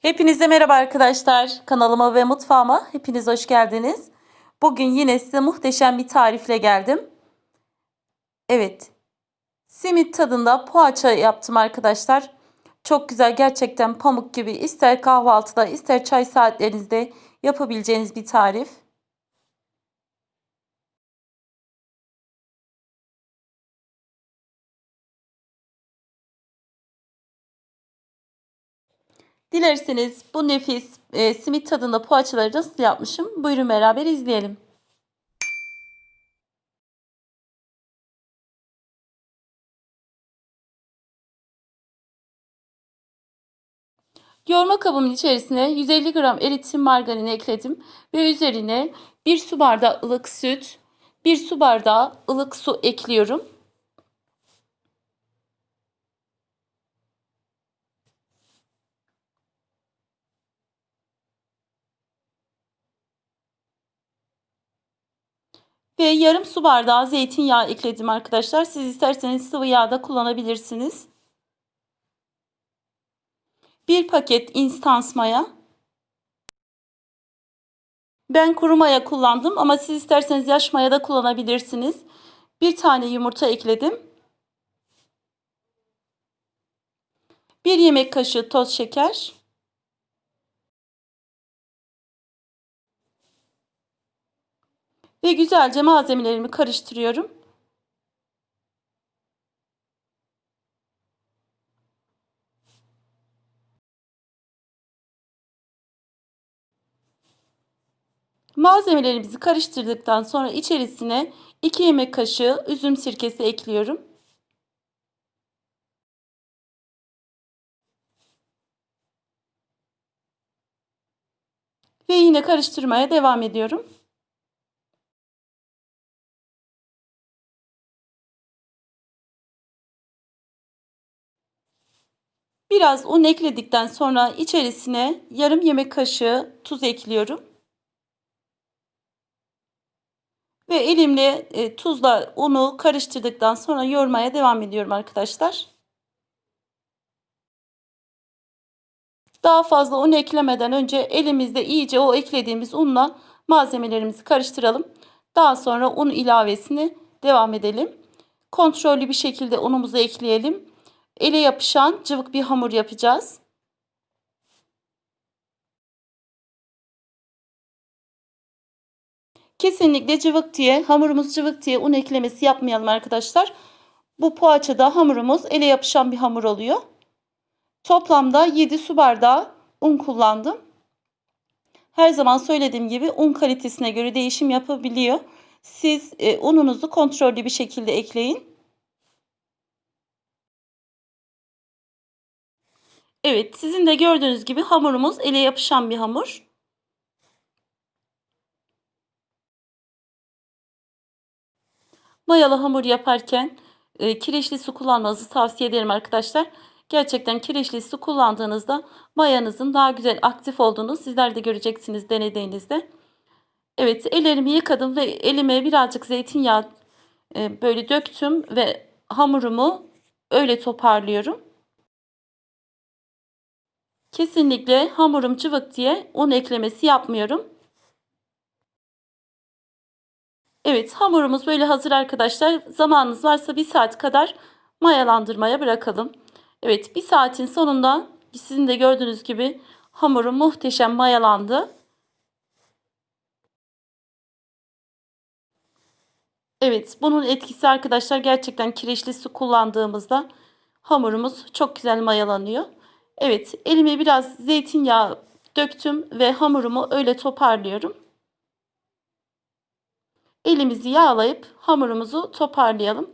Hepinize merhaba arkadaşlar. Kanalıma ve mutfağıma hepiniz hoş geldiniz. Bugün yine size muhteşem bir tarifle geldim. Evet. Simit tadında poğaça yaptım arkadaşlar. Çok güzel gerçekten pamuk gibi ister kahvaltıda ister çay saatlerinizde yapabileceğiniz bir tarif. Dilerseniz bu nefis e, simit tadında poğaçaları nasıl yapmışım? Buyurun beraber izleyelim. Yoğurma kabımın içerisine 150 gram eritim margarini ekledim ve üzerine 1 su bardağı ılık süt, 1 su bardağı ılık su ekliyorum. Ve yarım su bardağı zeytinyağı ekledim arkadaşlar. Siz isterseniz sıvı yağ da kullanabilirsiniz. Bir paket instans maya. Ben kuru maya kullandım ama siz isterseniz yaş maya da kullanabilirsiniz. Bir tane yumurta ekledim. Bir yemek kaşığı toz şeker. Ve güzelce malzemelerimi karıştırıyorum. Malzemelerimizi karıştırdıktan sonra içerisine 2 yemek kaşığı üzüm sirkesi ekliyorum. Ve yine karıştırmaya devam ediyorum. Biraz un ekledikten sonra içerisine yarım yemek kaşığı tuz ekliyorum. Ve elimle e, tuzla unu karıştırdıktan sonra yoğurmaya devam ediyorum arkadaşlar. Daha fazla un eklemeden önce elimizde iyice o eklediğimiz unla malzemelerimizi karıştıralım. Daha sonra un ilavesini devam edelim. Kontrollü bir şekilde unumuzu ekleyelim. Ele yapışan cıvık bir hamur yapacağız. Kesinlikle cıvık diye, hamurumuz cıvık diye un eklemesi yapmayalım arkadaşlar. Bu poğaçada hamurumuz ele yapışan bir hamur oluyor. Toplamda 7 su bardağı un kullandım. Her zaman söylediğim gibi un kalitesine göre değişim yapabiliyor. Siz e, ununuzu kontrollü bir şekilde ekleyin. Evet sizin de gördüğünüz gibi hamurumuz ele yapışan bir hamur. Mayalı hamur yaparken e, kireçli su kullanmanızı tavsiye ederim arkadaşlar. Gerçekten kireçli su kullandığınızda mayanızın daha güzel aktif olduğunu sizler de göreceksiniz denediğinizde. Evet ellerimi yıkadım ve elime birazcık zeytinyağı e, böyle döktüm ve hamurumu öyle toparlıyorum. Kesinlikle hamurum cıvık diye un eklemesi yapmıyorum. Evet hamurumuz böyle hazır arkadaşlar. Zamanınız varsa bir saat kadar mayalandırmaya bırakalım. Evet bir saatin sonunda sizin de gördüğünüz gibi hamurum muhteşem mayalandı. Evet bunun etkisi arkadaşlar gerçekten kireçli su kullandığımızda hamurumuz çok güzel mayalanıyor. Evet elime biraz zeytinyağı döktüm ve hamurumu öyle toparlıyorum. Elimizi yağlayıp hamurumuzu toparlayalım.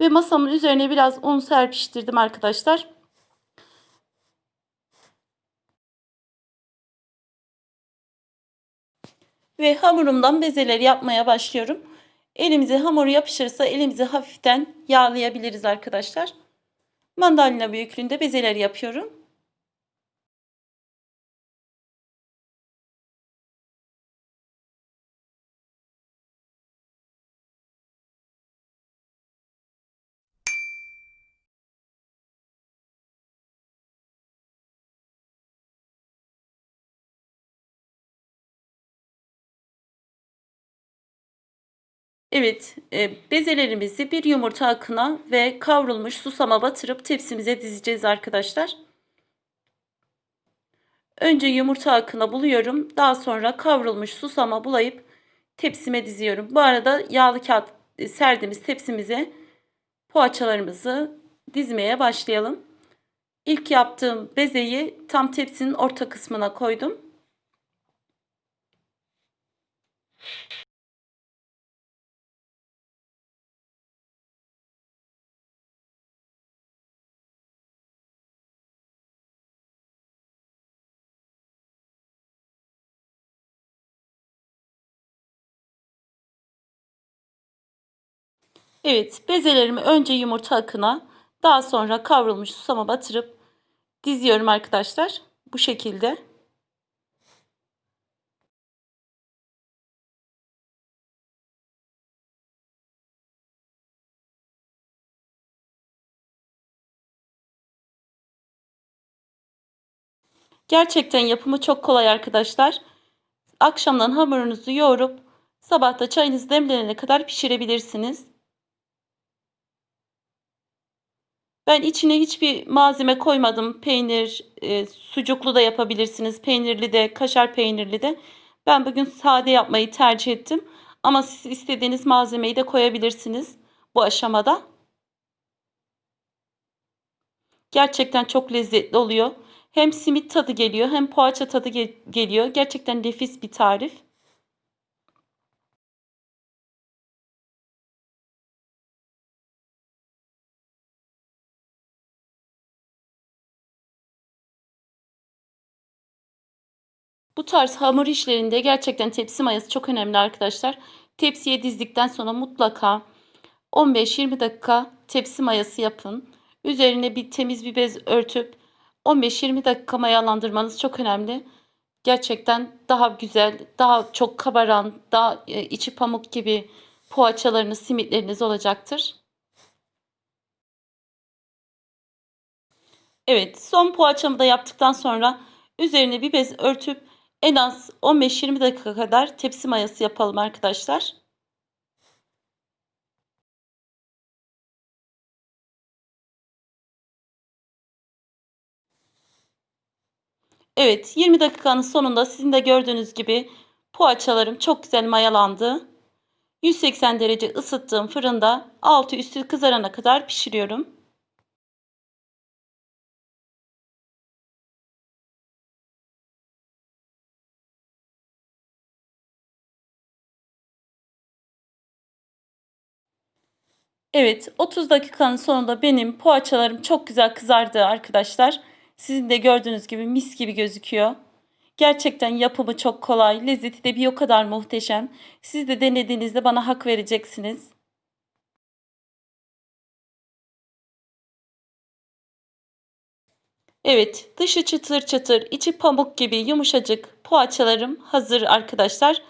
Ve masamın üzerine biraz un serpiştirdim arkadaşlar. Ve hamurumdan bezeleri yapmaya başlıyorum. Elimize hamur yapışırsa elimizi hafiften yağlayabiliriz arkadaşlar. Mandalina büyüklüğünde bezeler yapıyorum. Evet, e, bezelerimizi bir yumurta akına ve kavrulmuş susama batırıp tepsimize dizeceğiz arkadaşlar. Önce yumurta akına buluyorum. Daha sonra kavrulmuş susama bulayıp tepsime diziyorum. Bu arada yağlı kağıt e, serdiğimiz tepsimize poğaçalarımızı dizmeye başlayalım. İlk yaptığım bezeyi tam tepsinin orta kısmına koydum. Evet, bezelerimi önce yumurta akına, daha sonra kavrulmuş susama batırıp diziyorum arkadaşlar. Bu şekilde. Gerçekten yapımı çok kolay arkadaşlar. Akşamdan hamurunuzu yoğurup sabahta çayınız demlenene kadar pişirebilirsiniz. Ben içine hiçbir malzeme koymadım. Peynir, e, sucuklu da yapabilirsiniz. Peynirli de, kaşar peynirli de. Ben bugün sade yapmayı tercih ettim. Ama siz istediğiniz malzemeyi de koyabilirsiniz bu aşamada. Gerçekten çok lezzetli oluyor. Hem simit tadı geliyor hem poğaça tadı ge geliyor. Gerçekten nefis bir tarif. Bu tarz hamur işlerinde gerçekten tepsi mayası çok önemli arkadaşlar. Tepsiye dizdikten sonra mutlaka 15-20 dakika tepsi mayası yapın. Üzerine bir temiz bir bez örtüp 15-20 dakika mayalandırmanız çok önemli. Gerçekten daha güzel, daha çok kabaran, daha e, içi pamuk gibi poğaçalarınız, simitleriniz olacaktır. Evet, son poğaçamı da yaptıktan sonra üzerine bir bez örtüp en az 15-20 dakika kadar tepsi mayası yapalım arkadaşlar. Evet 20 dakikanın sonunda sizin de gördüğünüz gibi poğaçalarım çok güzel mayalandı. 180 derece ısıttığım fırında altı üstü kızarana kadar pişiriyorum. Evet 30 dakikanın sonunda benim poğaçalarım çok güzel kızardı arkadaşlar. Sizin de gördüğünüz gibi mis gibi gözüküyor. Gerçekten yapımı çok kolay, lezzeti de bir o kadar muhteşem. Siz de denediğinizde bana hak vereceksiniz. Evet, dışı çıtır çıtır, içi pamuk gibi yumuşacık poğaçalarım hazır arkadaşlar.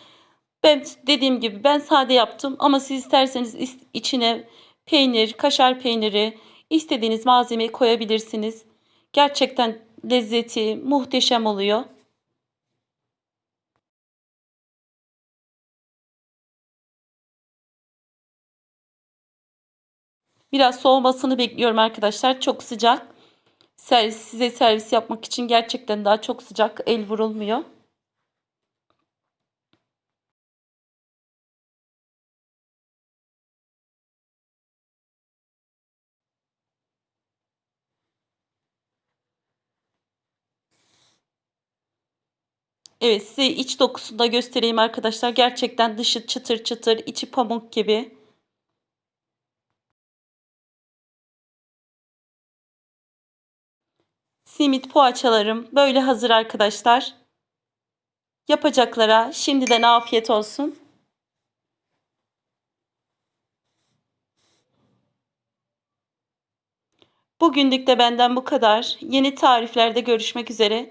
Ben dediğim gibi ben sade yaptım ama siz isterseniz içine peynir, kaşar peyniri, istediğiniz malzemeyi koyabilirsiniz. Gerçekten lezzeti muhteşem oluyor. Biraz soğumasını bekliyorum arkadaşlar. Çok sıcak. Servis, size servis yapmak için gerçekten daha çok sıcak. El vurulmuyor. Evet size iç dokusunu da göstereyim arkadaşlar. Gerçekten dışı çıtır çıtır, içi pamuk gibi. Simit poğaçalarım böyle hazır arkadaşlar. Yapacaklara şimdiden afiyet olsun. Bugünlük de benden bu kadar. Yeni tariflerde görüşmek üzere.